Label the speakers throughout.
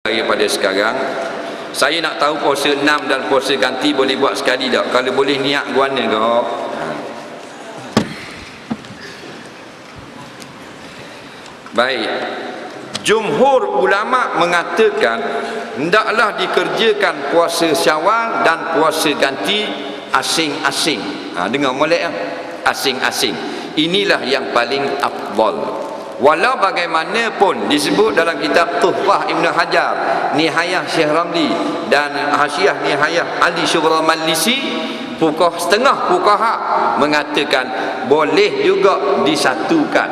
Speaker 1: daripada sekarang saya nak tahu puasa enam dan puasa ganti boleh buat sekali tak? Kalau boleh niat guana ke ha. baik. Jumhur ulama mengatakan hendaklah dikerjakan puasa syawal dan puasa ganti asing-asing. Ha, dengar molek ya? asing-asing. Inilah yang paling afdal Walau bagaimanapun disebut dalam kitab Tuhfah Ibn Hajar Nihayah Syekh Ramli dan Hasyiah Nihayah Ali Syuhra Malisi Pukah setengah pukaha mengatakan boleh juga disatukan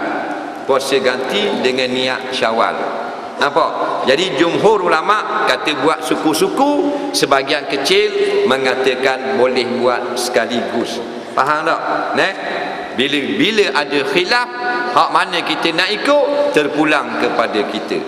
Speaker 1: puasa ganti dengan niat syawal Nampak? Jadi jumhur ulama kata buat suku-suku Sebagian kecil mengatakan boleh buat sekaligus Faham tak? Nek? bila bila ada khilaf hak mana kita nak ikut terpulang kepada kita.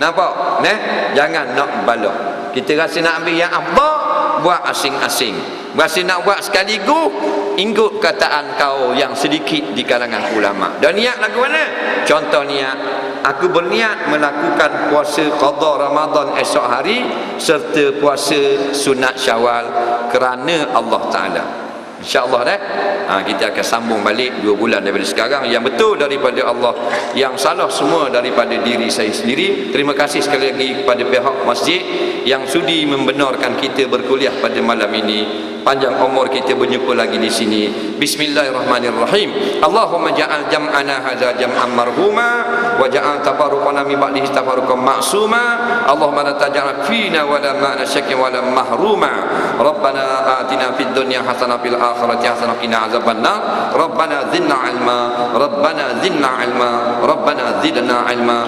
Speaker 1: Nampak? Nah? Jangan nak balok kita rasa nak ambil yang afdal buat asing-asing. Rasa nak buat sekaligus ikut kataan kau yang sedikit di kalangan ulama. Dan niat lagu mana? Contoh niat. Aku berniat melakukan puasa qada Ramadan esok hari serta puasa sunat Syawal kerana Allah Taala InsyaAllah dah ha, Kita akan sambung balik Dua bulan daripada sekarang. Yang betul daripada Allah Yang salah semua daripada diri saya sendiri. Terima kasih sekali lagi kepada pihak masjid Yang sudi membenarkan kita berkuliah pada malam ini panjang umur kita berjumpa lagi di sini. Bismillahirrahmanirrahim. Allahumma ja'al jam'ana hadza jam'an marhuma wa ja'al tafarruqana min ba'dihi tafarruqan ma'suma. Allahumma la taj'al fina wa la ma'na syakkin wa la mahruma. Rabbana atina fid dunya hasanah fil akhirati hasanah qina azabannar. Rabbana zidna ilma. Rabbana zidna ilma. Rabbana zidna ilma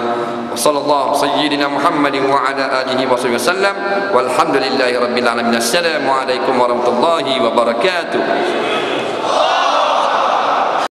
Speaker 1: صلى الله سيدنا محمد وعلى آله وصحبه وسلم والحمد لله رب العالمين السلام عليكم ورحمة الله وبركاته